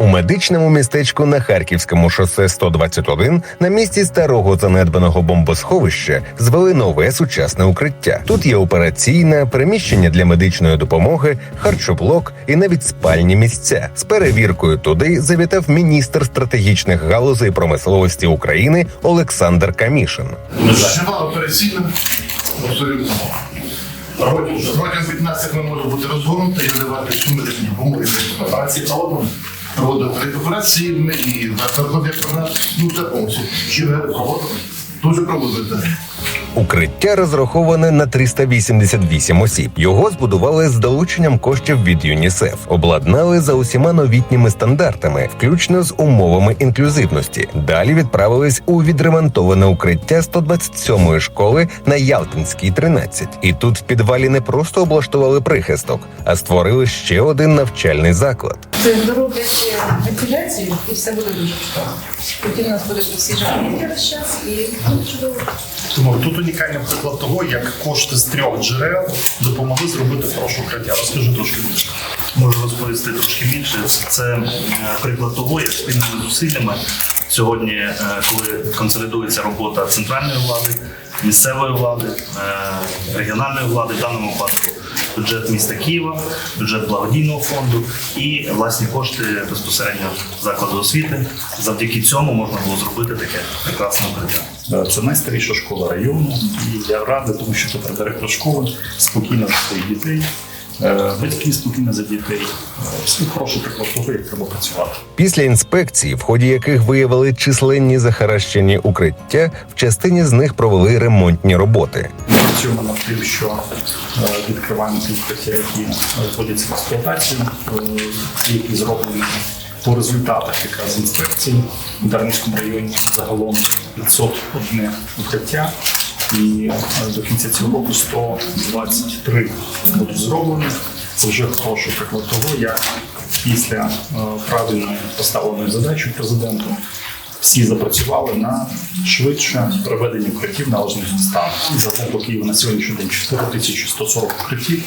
У медичному містечку на Харківському шосе 121 на місці старого занедбаного бомбосховища звели нове сучасне укриття. Тут є операційна, приміщення для медичної допомоги, харчоблок і навіть спальні місця. З перевіркою туди завітав міністр стратегічних галузей промисловості України Олександр Камішин. Жива операційна, абсолютно. Протягом протягом 15 хвилин може бути розгорнута і надавати всю медичну допомогу і медичну операції проводимо. Проводимо перед операціями і заходить про нас, ну це повністю. проводимо. Дуже проводимо. Укриття розраховане на 388 осіб. Його збудували з долученням коштів від ЮНІСЕФ, обладнали за усіма новітніми стандартами, включно з умовами інклюзивності. Далі відправились у відремонтоване укриття 127-ї школи на Ялтинській 13. І тут в підвалі не просто облаштували прихисток, а створили ще один навчальний заклад. Це зроблять вентиляцію і все буде дуже чудово. Потім у нас буде всі жарки весь час і буде чудово. Тому тут унікальний приклад того, як кошти з трьох джерел допомогли зробити хороше укриття. Розкажи трошки більше. Можу розповісти трошки більше. Це е, приклад того, як спільними зусиллями сьогодні, е, коли консолідується робота центральної влади, місцевої влади, е, регіональної влади, в даному випадку бюджет міста Києва, бюджет благодійного фонду і власні кошти безпосередньо закладу освіти. Завдяки цьому можна було зробити таке прекрасне укриття. Е, Це найстаріша школа району, і я радий, тому що тепер директор школи спокійно за своїх дітей, е, батьки спокійно за дітей. Е, Це хороший приклад того, як треба працювати. Після інспекцій, в ході яких виявили численні захаращені укриття, в частині з них провели ремонтні роботи. Ми працюємо над тим, що відкриваємо ті укриття, які знаходяться в експлуатації, е, які зроблені по результатах якраз інспекції в Дарницькому районі загалом 501 укриття. І е, до кінця цього року 123 будуть зроблені. Це вже хороший приклад того, як після е, правильної поставленої задачі президентом всі запрацювали на швидше приведення укриттів належних стан. Загалом по Києву на сьогоднішній день 4140 укриттів,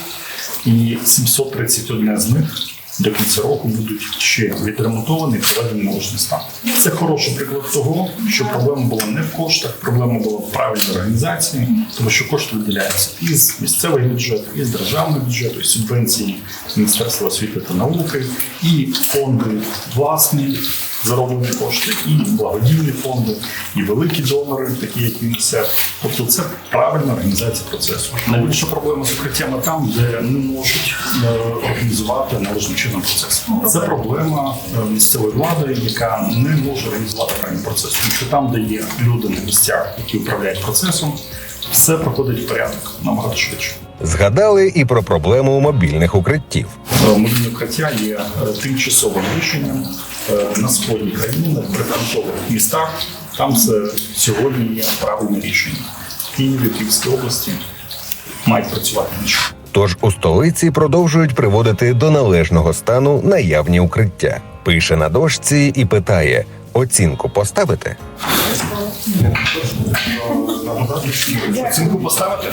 і 731 з них до кінця року будуть ще відремонтовані і приведені стан. Це хороший приклад того, що проблема була не в коштах, проблема була в правильній організації, тому що кошти виділяються із місцевого бюджету, із державного бюджету, із субвенції Міністерства освіти та науки, і фонди власні зароблені кошти, і благодійні фонди, і великі донори, такі як ЮНІСЕФ. Тобто це правильна організація процесу. Найбільша проблема з укриттями там, де не можуть е, організувати належним чином процес. Це проблема е, місцевої влади, яка не може організувати правильний процес. Тому що там, де є люди на місцях, які управляють процесом, все проходить в порядок набагато швидше. Згадали і про проблему мобільних укриттів. Е, Мобільне укриття є тимчасовим рішенням на сході країни, в прифронтових містах. Там це сьогодні є правильне рішення. В Києві, Київській області мають працювати інші. Тож у столиці продовжують приводити до належного стану наявні укриття. Пише на дошці і питає: оцінку поставити? Оцінку поставити?